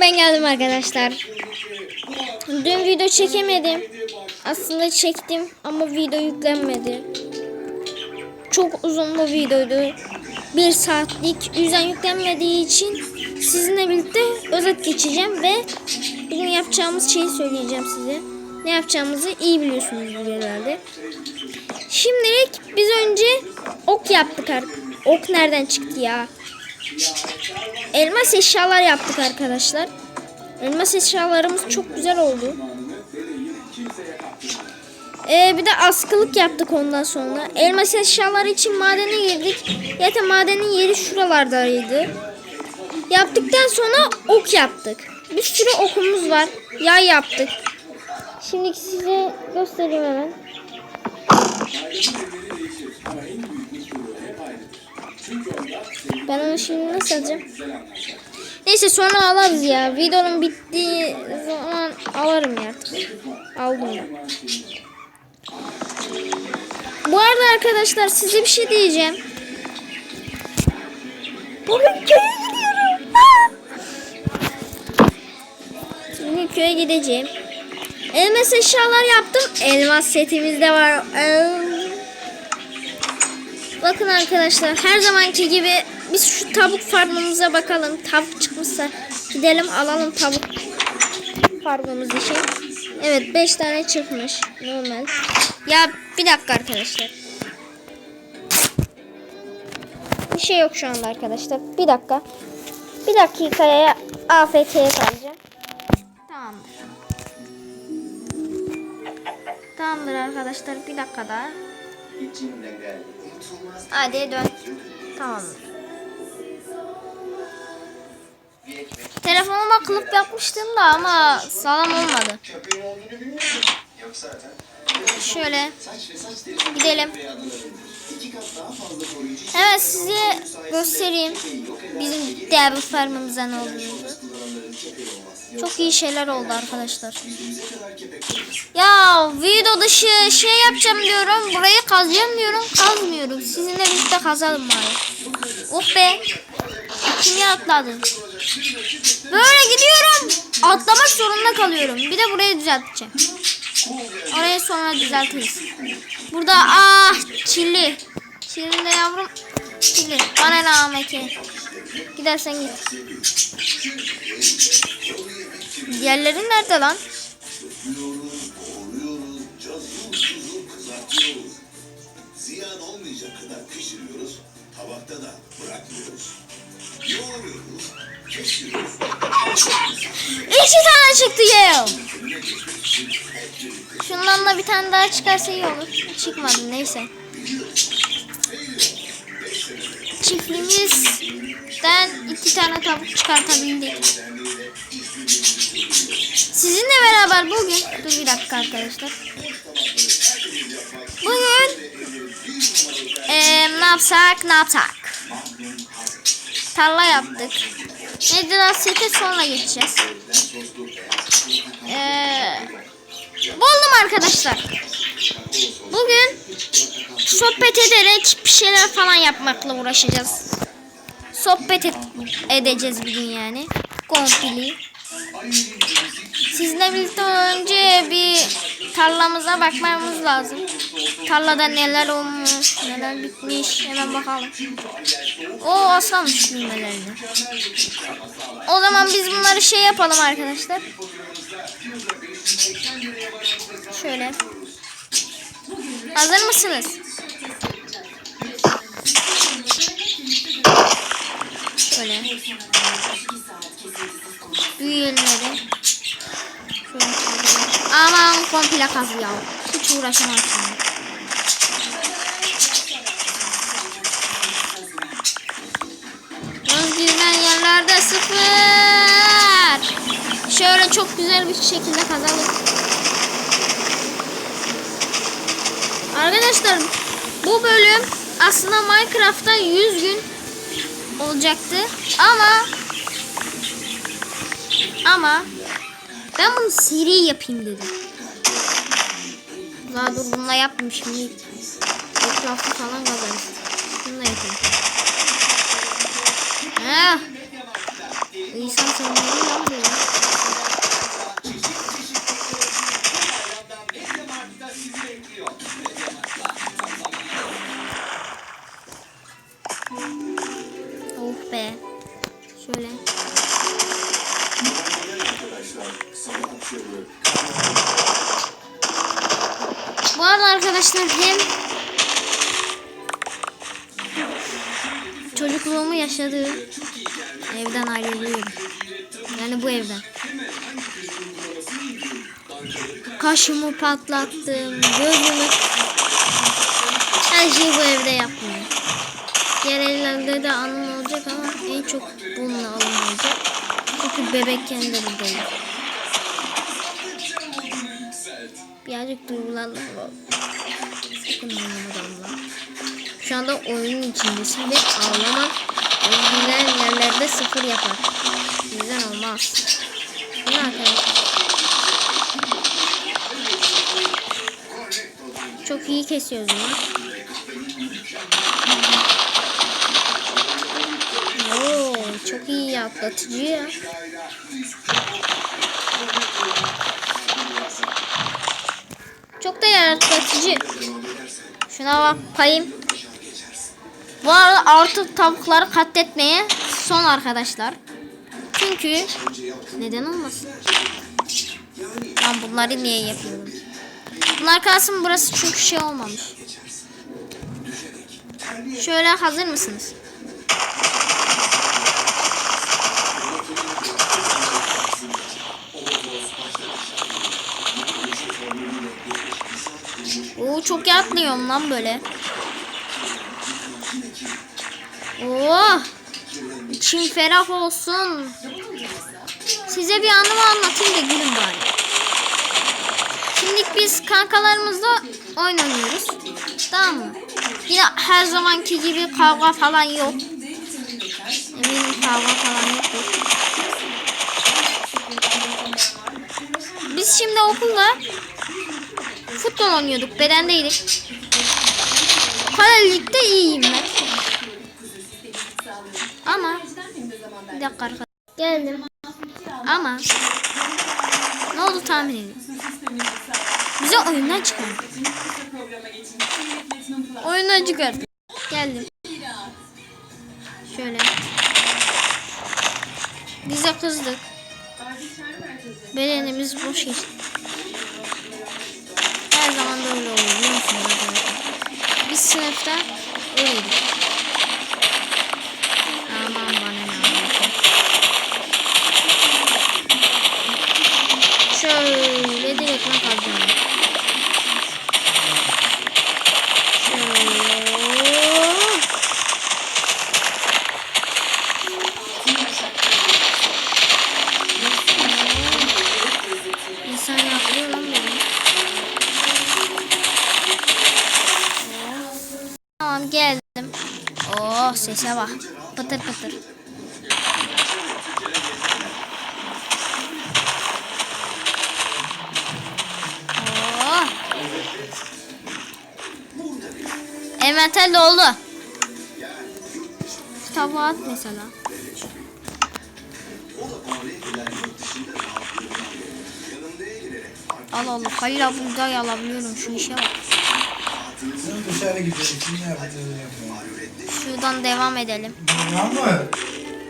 Ben geldim arkadaşlar. Dün video çekemedim. Aslında çektim ama video yüklenmedi. Çok uzun bir videoydu. Bir saatlik. Yüzden yüklenmediği için sizinle birlikte özet geçeceğim ve bugün yapacağımız şeyi söyleyeceğim size. Ne yapacağımızı iyi biliyorsunuz herhalde. Şimdilik biz önce ok yaptık. Ok nereden çıktı ya? Elmas eşyalar yaptık arkadaşlar. Elmas eşyalarımız çok güzel oldu. Ee, bir de askılık yaptık ondan sonra. Elmas eşyaları için madene girdik. Zaten madenin yeri şuralardaydı. Yaptıktan sonra ok yaptık. Bir sürü okumuz var. Yay yaptık. Şimdi size göstereyim hemen. Ben onu şimdi nasıl alacağım? Neyse sonra alırız ya. Videonun bittiği zaman alırım ya. Aldım ben. Bu arada arkadaşlar size bir şey diyeceğim. Bugün köye gidiyorum. Bugün köye gideceğim. Elmas eşyalar yaptım. Elmas setimiz de var. Bakın arkadaşlar her zamanki gibi biz şu tavuk farmımıza bakalım. Tavuk çıkmışsa gidelim alalım tavuk farmımız için. Evet 5 tane çıkmış. Normal. Ya bir dakika arkadaşlar. Bir şey yok şu anda arkadaşlar. Bir dakika. Bir dakikaya AFK'ye kalacağım. Tamamdır. Tamamdır arkadaşlar. Bir dakika daha. Hadi dön. Tamamdır. Telefonuma kılıf yapmıştım da ama sağlam olmadı. Şöyle gidelim. Hemen size göstereyim bizim devil farmımıza ne olduğunu. Çok iyi şeyler oldu arkadaşlar. Ya video dışı şey yapacağım diyorum. Burayı kazacağım diyorum. Kazmıyorum. Sizinle birlikte kazalım bari. Oh be. Kimya atladı. Böyle gidiyorum. Atlamak zorunda kalıyorum. Bir de burayı düzelteceğim. Orayı sonra düzeltiriz. Burada ah çilli. Çilli de yavrum. Çilli. Bana ne ameke. Gidersen git. Diğerleri nerede lan? Ziyan olmayacak kadar pişiriyoruz. Tabakta da bırakmıyoruz. Yoğuruyoruz. İki tane çıktı ya. Şundan da bir tane daha çıkarsa iyi olur. Çıkmadı neyse. Çiftliğimizden iki tane tavuk çıkartabildik. Sizinle beraber bugün, dur bir dakika arkadaşlar. Bugün eee ne yapsak ne yapsak. Tarla yaptık. Nedir sete sonra geçeceğiz. Ee, buldum arkadaşlar. Bugün sohbet ederek bir şeyler falan yapmakla uğraşacağız. Sohbet et- edeceğiz bugün yani. Kompili. Sizle birlikte önce bir tarlamıza bakmamız lazım. Tarlada neler olmuş, neler bitmiş hemen bakalım. O aslamış düğmelerini. O zaman biz bunları şey yapalım arkadaşlar. Şöyle. Hazır mısınız? Şöyle. Büyüyenleri. Şöyle. Aman komple kazı ya. Hiç. Göz gidilen yerlerde sıfır. Şöyle çok güzel bir şekilde kazalım. Arkadaşlar bu bölüm aslında Minecraft'ta 100 gün olacaktı ama ama ben bunu seri yapayım dedim. Daha dur bununla yapmayayım şimdi. Etrafı falan kazarız. Bunu da yapayım. Heh. İnsan sanırım lan bu ya. Bu arada arkadaşlar hem çocukluğumu yaşadığım evden ayrılıyorum. Yani bu evden. Kaşımı patlattım, gözümü her şeyi bu evde yapmıyorum. Diğer evlerde de anım olacak ama en çok bununla anım. Çünkü bebekken de buradayım. Birazcık duygulandım. Sakın ağlama damla. Şu anda oyunun içindesin ve ağlaman oyuncular yerlerde sıfır yapar. Bizden olmaz. Mi arkadaşlar? Çok iyi kesiyoruz ya. Oo, çok iyi atlatıcı ya. Da yaratıcı. Şuna bak payım. Bu arada artık tavukları katletmeye son arkadaşlar. Çünkü neden olmasın? Ben bunları niye yapıyorum? Bunlar kalsın burası çünkü şey olmamış. Şöyle hazır mısınız? Çok iyi atlıyorum lan böyle. Oo. İçim ferah olsun. Size bir anımı anlatayım da gülün bari. Şimdi biz kankalarımızla oynanıyoruz. Tamam mı? Yine her zamanki gibi kavga falan yok. Eminim kavga falan yoktur. Biz şimdi okulda futbol oynuyorduk. Bedendeydik. Kalelikte iyiyim ben. Ama bir dakika arkadaşlar. Geldim. Ama ne oldu tahmin edin. Bize oyundan çıkardı. Oyundan çıkardı. Geldim. Şöyle. Bize kızdık. Bedenimiz boş geçti. Öyle oluyor biliyor musunuz? Biz sınıfta öyleydik. Envanter doldu. Kitabı at mesela. Al al. Halil abi buğday alabiliyorum. Şu işe bak. Dışarı yapacağız? Şuradan devam edelim.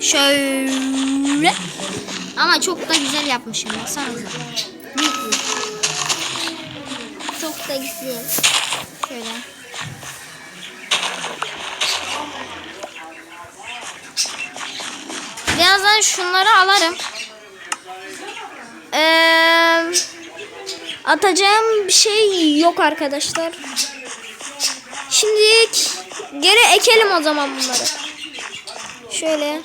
Şöyle. Ama çok da güzel yapmışım. Baksanıza. Çok da güzel. Şöyle. Birazdan şunları alırım. Ee, atacağım bir şey yok arkadaşlar. Şimdilik geri ekelim o zaman bunları. Şöyle.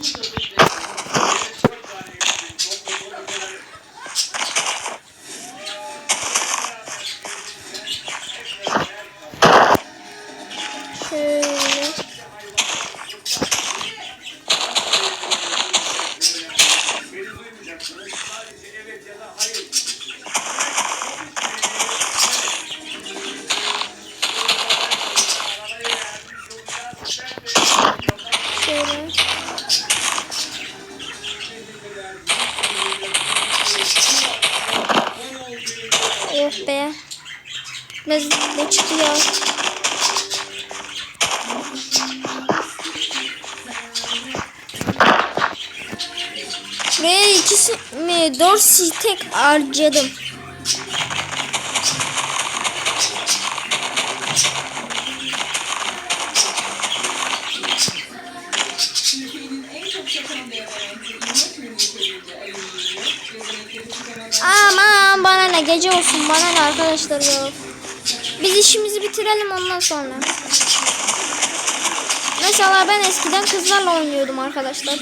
Bitmez ne çıktı ya. İkisi mi dört tek harcadım. Aman bana ne gece olsun bana ne arkadaşlar ya. Biz işimizi bitirelim ondan sonra. Mesela ben eskiden kızlarla oynuyordum arkadaşlar.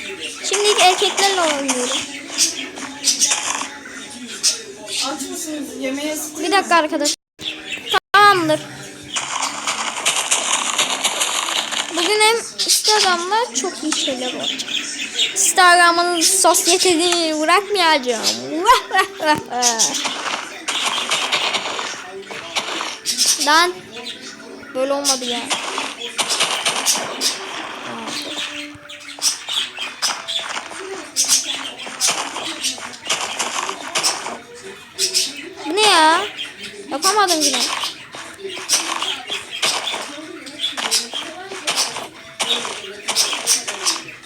Şimdi erkeklerle oynuyorum. Aç mısınız? Bir dakika arkadaşlar. Tamamdır. Bugün hem Instagram'da çok iyi şeyler var. Instagram'ın sosyeteni bırakmayacağım. Lan böyle olmadı ya. Ne ya? Yapamadım yine.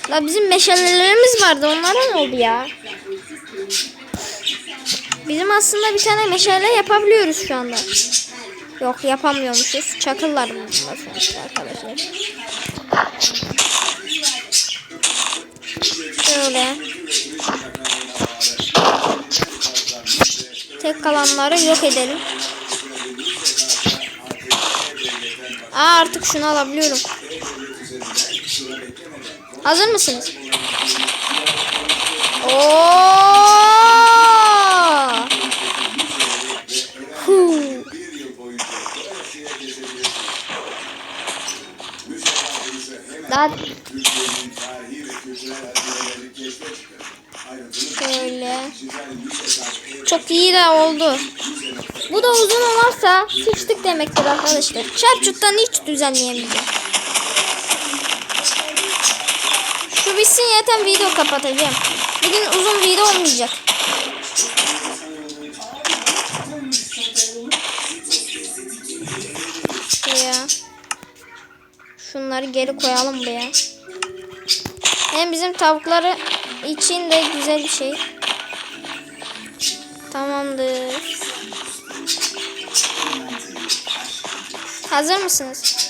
La bizim meşalelerimiz vardı. Onlara ne oldu ya? Bizim aslında bir tane meşale yapabiliyoruz şu anda. Yok yapamıyormuşuz. Çakıllar bunlar sonuçta arkadaşlar. Şöyle. Tek kalanları yok edelim. Aa artık şunu alabiliyorum. Hazır mısınız? Oo! Daha şöyle. Çok iyi de oldu. Bu da uzun olmazsa sıçtık demektir arkadaşlar. Çarpçuttan hiç düzenleyemeyeceğim. Şu bitsin yeter video kapatacağım. Bugün uzun video olmayacak. Şunları geri koyalım buraya. Hem bizim tavukları için de güzel bir şey. Tamamdır. Hazır mısınız?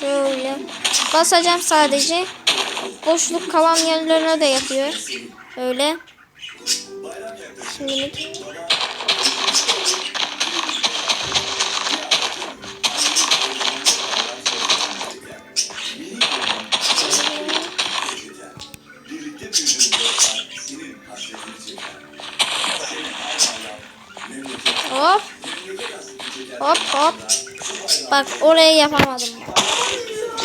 Şöyle. Basacağım sadece. Boşluk kalan yerlerine de yapıyor. Öyle. Şimdilik. Hop. Hop hop. Bak oraya yapamadım.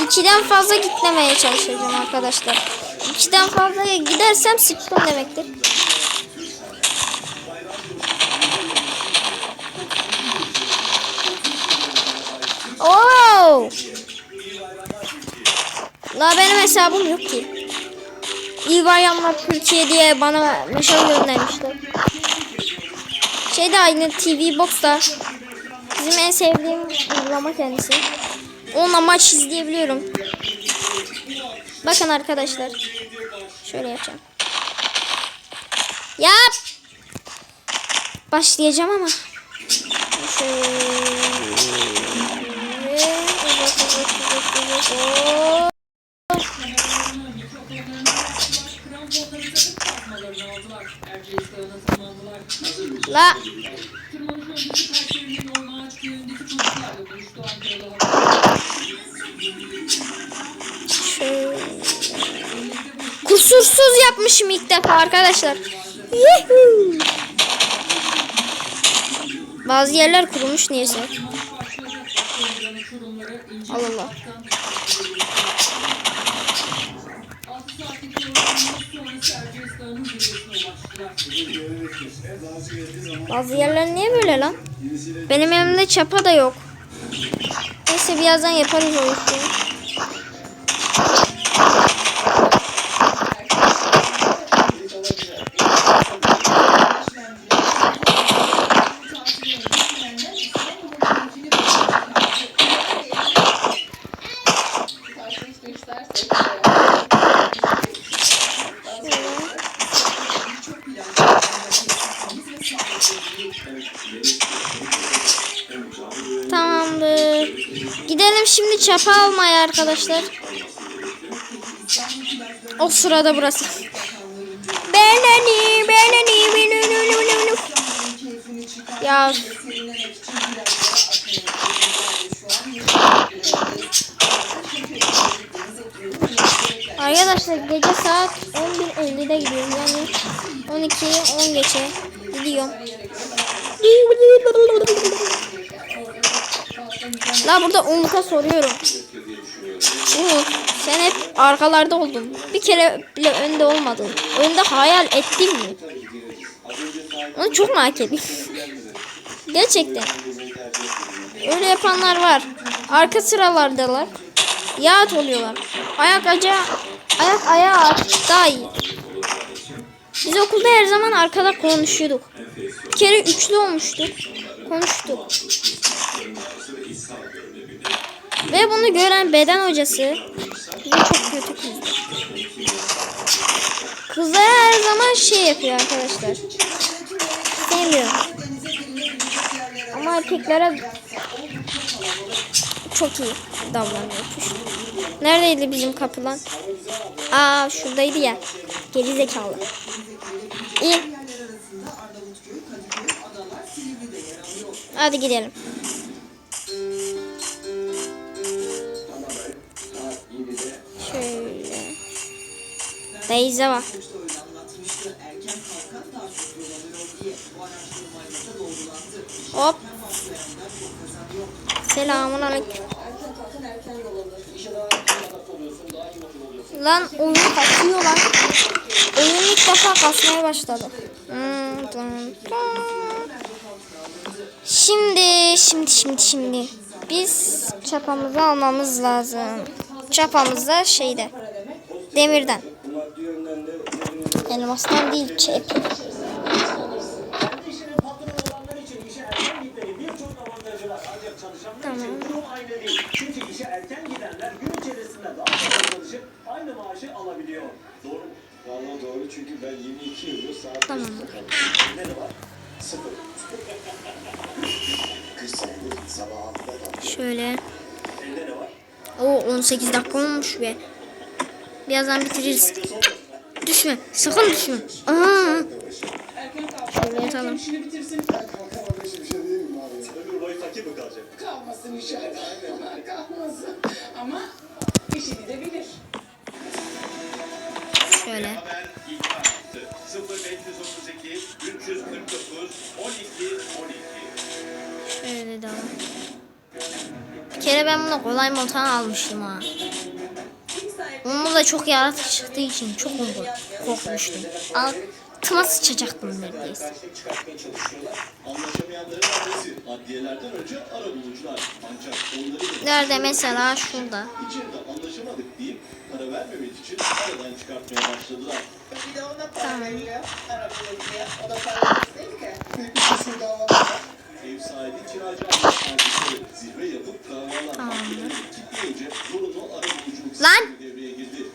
İkiden fazla gitmemeye çalışacağım arkadaşlar. İkiden fazla gidersem sıçtım demektir. Oo! La benim hesabım yok ki. İyi bayramlar Türkiye diye bana mesaj göndermişler. Şey de aynı TV Box'ta. Bizim en sevdiğim uygulama kendisi. Onunla maç izleyebiliyorum. Bakın arkadaşlar. Şöyle yapacağım. Yap. Başlayacağım ama. Şöyle. Uzak, Kusursuz yapmışım ilk defa arkadaşlar. Bazı yerler kurumuş neyse. Allah Allah. 6 saatlik yolculuğun sonrası Erciyes Dağı'nın zirvesine ulaştılar. Bazı yerler niye böyle lan? Benim elimde çapa da yok. Neyse birazdan yaparız o işi. Çapa almaya arkadaşlar. O sırada burası. Beneni, beneni, beneni, Ya Arkadaşlar gece saat 11.50'de gidiyorum yani 12 10 geçe gidiyorum. La burada Umut'a soruyorum. Umut sen hep arkalarda oldun. Bir kere bile önde olmadın. Önde hayal ettin mi? Onu çok merak ediyorum. Gerçekten. Öyle yapanlar var. Arka sıralardalar. Yağıt oluyorlar. Ayak aca ayak ayağa daha iyi. Biz okulda her zaman arkada konuşuyorduk. Bir kere üçlü olmuştuk. Konuştuk. Ve bunu gören beden hocası bizi çok kötü kızdı. Kızlar her zaman şey yapıyor arkadaşlar. Sevmiyor. Ama erkeklere çok iyi davranıyor. Neredeydi bizim kapı lan? Aa şuradaydı ya. Geri zekalı. İyi. Hadi gidelim. Deyze bak. Hop. Selamun aleyküm. Lan oyun kasıyor lan. Oyun ilk defa kasmaya başladı. Hmm. Şimdi, şimdi, şimdi, şimdi. Biz çapamızı almamız lazım. Çapamız da şeyde. Demirden. Var. Ancak çalışanlar Tamam. değil. Çünkü işe erken gidenler gün içerisinde daha fazla çalışıp aynı maaşı alabiliyor. Doğru? Vallahi doğru çünkü ben 22 yıldır Tamam. Ne de var? sıfır. 40 senedir sabah 6'da kalkıyorum. Şöyle. O 18 dakika olmuş be. Birazdan bitiririz. Düşme. Sakın düşme. Aa. Şöyle yatalım. Şöyle. Haber ihbar attı. 0532 349 12 12. Şöyle devam. Bir kere ben bunu kolay montan almıştım ha. Onun da çok yaratık çıktığı için çok kork- korkmuştum. Altıma sıçacaktım neredeyse. Nerede mesela şurada. içeride Arabulucuya. Ev sahibi kiracı adliyeleri zirve yapıp davalar mahkemeleri kitleyince zorunlu ara buluculuk Lan! devreye girdi.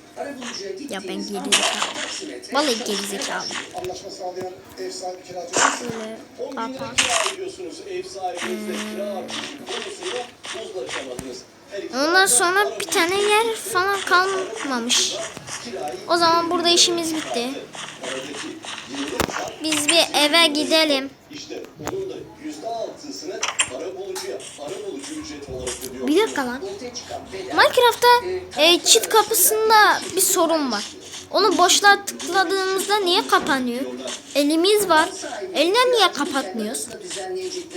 Ya ben geri zekalı. Vallahi geri zekalı. anlaşma sağlayan ev sahibi kiracı Şöyle 10 bin lira kapat. kira ödüyorsunuz. Ev sahibinizle kira artışı konusunda uzlaşamadınız. Her iki Ondan sonra bir tane yer falan kalmamış. O zaman burada işimiz bitti. aradaki yıllık fark Biz bir eve gidelim. Onun da yüzde altısını ara bulucuya, ara bulucu ücreti olarak ödüyor. Bir dakika lan. Minecraft'ta e, çit kapısında bir sorun var. Onu boşluğa tıkladığımızda niye kapanıyor? Elimiz var. Eline niye kapatmıyoruz?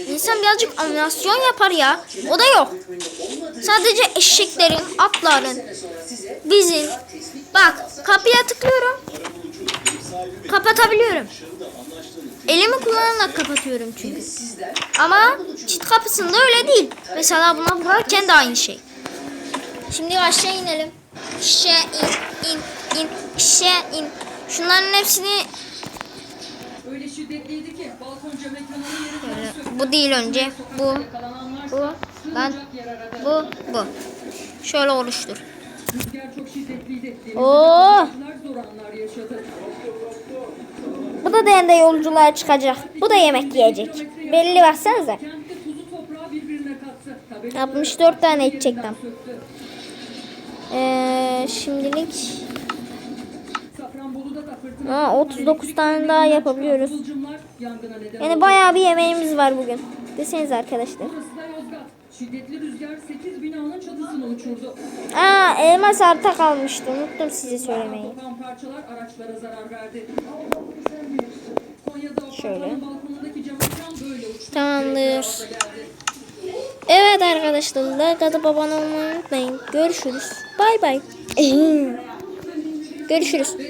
İnsan birazcık animasyon yapar ya. O da yok. Sadece eşeklerin, atların, bizim. Bak kapıya tıklıyorum. Kapatabiliyorum. Elimi kullanarak kapatıyorum çünkü. Ama çit kapısında öyle değil. Mesela buna vurarken de aynı şey. Şimdi aşağı inelim. Aşağı in, in, in, aşağı in. Şunların hepsini Öyle şiddetliydi ki mekanının yeri ters bu değil önce. Bu, bu, aradı. bu, bu. Şöyle oluştur. Rüzgar çok şiddetliydi. Oo. zor anlar yaşadı. Bu da dende yolculuğa çıkacak. Bu da yemek yiyecek. Belli baksanıza. Kentte tuzu toprağı birbirine kattı. Haberi 64 tane edecektim. Ee, şimdilik. Aa, 39 tane daha yapabiliyoruz. Yani bayağı bir yemeğimiz var bugün. Deseniz arkadaşlar. Şiddetli rüzgar 8 binanın çatısını uçurdu. Aa elmas arta kalmıştı. Unuttum size söylemeyi. Parçalar araçlara zarar verdi. Şöyle. Tamamdır. Evet arkadaşlar like atıp abone olmayı unutmayın. Görüşürüz. Bay bay. Görüşürüz.